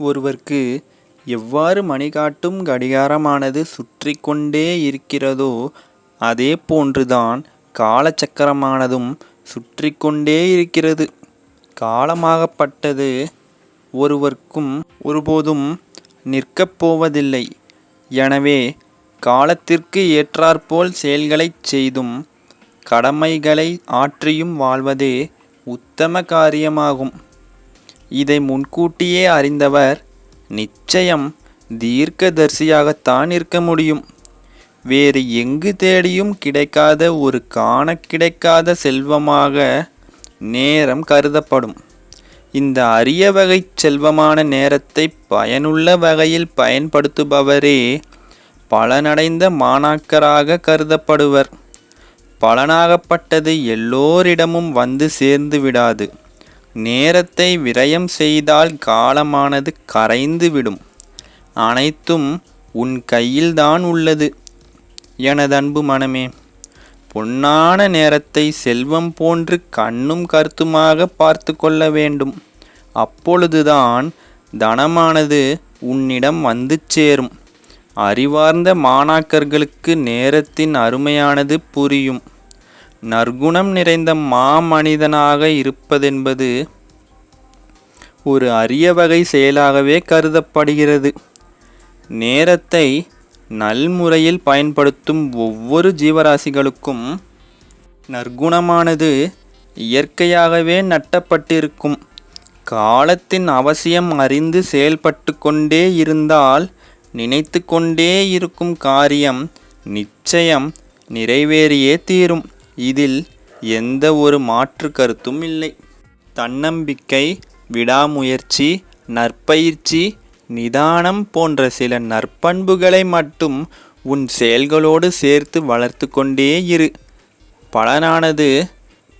ஒருவர்க்கு எவ்வாறு மணிகாட்டும் கடிகாரமானது சுற்றி கொண்டே இருக்கிறதோ அதே போன்றுதான் காலச்சக்கரமானதும் சுற்றி கொண்டே இருக்கிறது. காலமாகப்பட்டது ஒருவர்க்கும் ஒருபோதும் நிற்கப் போவதில்லை. எனவே காலத்திற்கு ஏற்றாற்போல் செயல்களைச் செய்தும் கடமைகளை ஆற்றியும் வாழ்வதே உத்தம காரியமாகும். இதை முன்கூட்டியே அறிந்தவர் நிச்சயம் தீர்க்கதரிசியாகத்தான் இருக்க முடியும். வேறு எங்கு தேடியும் கிடைக்காத ஒரு காண கிடைக்காத செல்வமாக நேரம் கருதப்படும். இந்த அரிய வகை செல்வமான நேரத்தை பயனுள்ள வகையில் பயன்படுத்துபவரே பலனடைந்த மாணாக்கராக கருதப்படுவர். பலனாகப்பட்டது எல்லோரிடமும் வந்து சேர்ந்து விடாது. நேரத்தை விரயம் செய்தால் காலமானது கரைந்துவிடும். அனைத்தும் உன் கையில்தான் உள்ளது. எனதன்பு மனமே பொன்னான நேரத்தை செல்வம் போன்று கண்ணும் கருத்துமாக பார்த்து கொள்ள வேண்டும். அப்பொழுதுதான் தனமானது உன்னிடம் வந்து சேரும். அறிவார்ந்த மாணாக்கர்களுக்கு நேரத்தின் அருமையானது புரியும். நற்குணம் நிறைந்த மாமனிதனாக இருப்பதென்பது ஒரு அரிய வகை செயலாகவே கருதப்படுகிறது. நேரத்தை நல்முறையில் பயன்படுத்தும் ஒவ்வொரு ஜீவராசிகளுக்கும் நற்குணமானது இயற்கையாகவே நட்டப்பட்டிருக்கும். காலத்தின் அவசியம் அறிந்து செயல்பட்டு கொண்டே இருந்தால் நினைத்து கொண்டே இருக்கும் காரியம் நிச்சயம் நிறைவேறியே தீரும். இதில் எந்த ஒரு மாற்று கருத்தும் இல்லை. தன்னம்பிக்கை விடாமுயற்சி நற்பயிற்சி நிதானம் போன்ற சில நற்பண்புகளை மட்டும் உன் செயல்களோடு சேர்த்து வளர்த்து கொண்டே இரு. பலனானது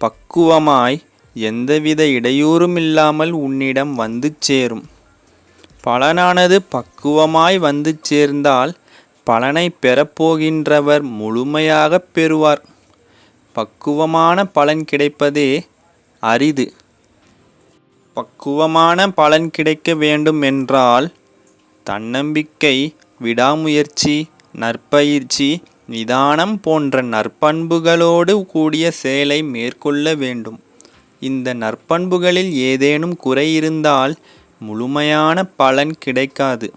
பக்குவமாய் எந்தவித இடையூறும் இல்லாமல் உன்னிடம் வந்து சேரும். பலனானது பக்குவமாய் வந்து சேர்ந்தால் பலனை பெறப்போகின்றவர் முழுமையாகப் பெறுவார். பக்குவமான பலன் கிடைப்பதே அரிது. பக்குவமான பலன் கிடைக்க வேண்டும் என்றால் தன்னம்பிக்கை விடாமுயற்சி நற்பயிற்சி நிதானம் போன்ற நற்பண்புகளோடு கூடிய செயலை மேற்கொள்ள வேண்டும். இந்த நற்பண்புகளில் ஏதேனும் குறை இருந்தால் முழுமையான பலன் கிடைக்காது.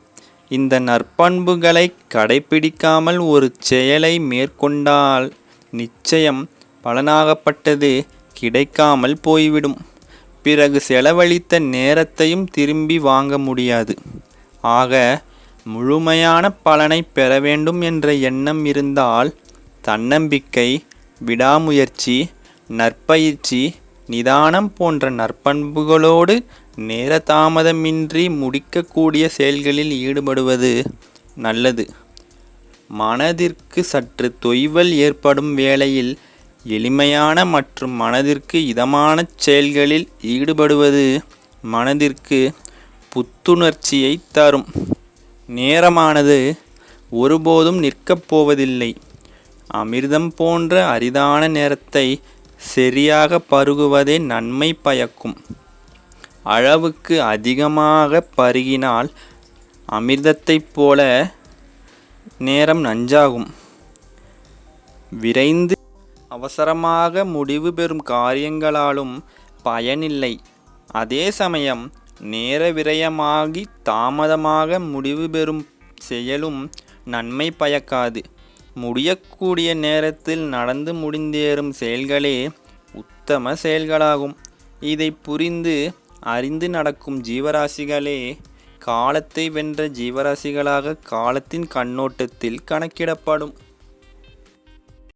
இந்த நற்பண்புகளை கடைபிடிக்காமல் ஒரு செயலை மேற்கொண்டால் நிச்சயம் பலனாகப்பட்டது கிடைக்காமல் போய்விடும். பிறகு செலவழித்த நேரத்தையும் திரும்பி வாங்க முடியாது. ஆக முழுமையான பலனை பெற வேண்டும் என்ற எண்ணம் இருந்தால் தன்னம்பிக்கை விடாமுயற்சி நற்பயிற்சி நிதானம் போன்ற நற்பண்புகளோடு நேர தாமதமின்றி முடிக்கக்கூடிய செயல்களில் ஈடுபடுவது நல்லது. மனதிற்கு சற்று தொய்வல் ஏற்படும் வேளையில் எளிமையான மற்றும் மனதிற்கு இதமான செயல்களில் ஈடுபடுவது மனதிற்கு புத்துணர்ச்சியை தரும். நேரமானது ஒருபோதும் நிற்கப் போவதில்லை. அமிர்தம் போன்ற அரிதான நேரத்தை சரியாக பருகுவதே நன்மை பயக்கும். அளவுக்கு அதிகமாக பருகினால் அமிர்தத்தைப் போல நேரம் நஞ்சாகும். விரைந்து அவசரமாக முடிவு பெறும் காரியங்களாலும் பயனில்லை. அதே சமயம் நேர விரயமாகி தாமதமாக முடிவு பெறும் செயலும் நன்மை பயக்காது. முடியக்கூடிய நேரத்தில் நடந்து முடிந்தேறும் செயல்களே உத்தம செயல்களாகும். இதை புரிந்து அறிந்து நடக்கும் ஜீவராசிகளே காலத்தை வென்ற ஜீவராசிகளாக காலத்தின் கண்ணோட்டத்தில் கணக்கிடப்படும்.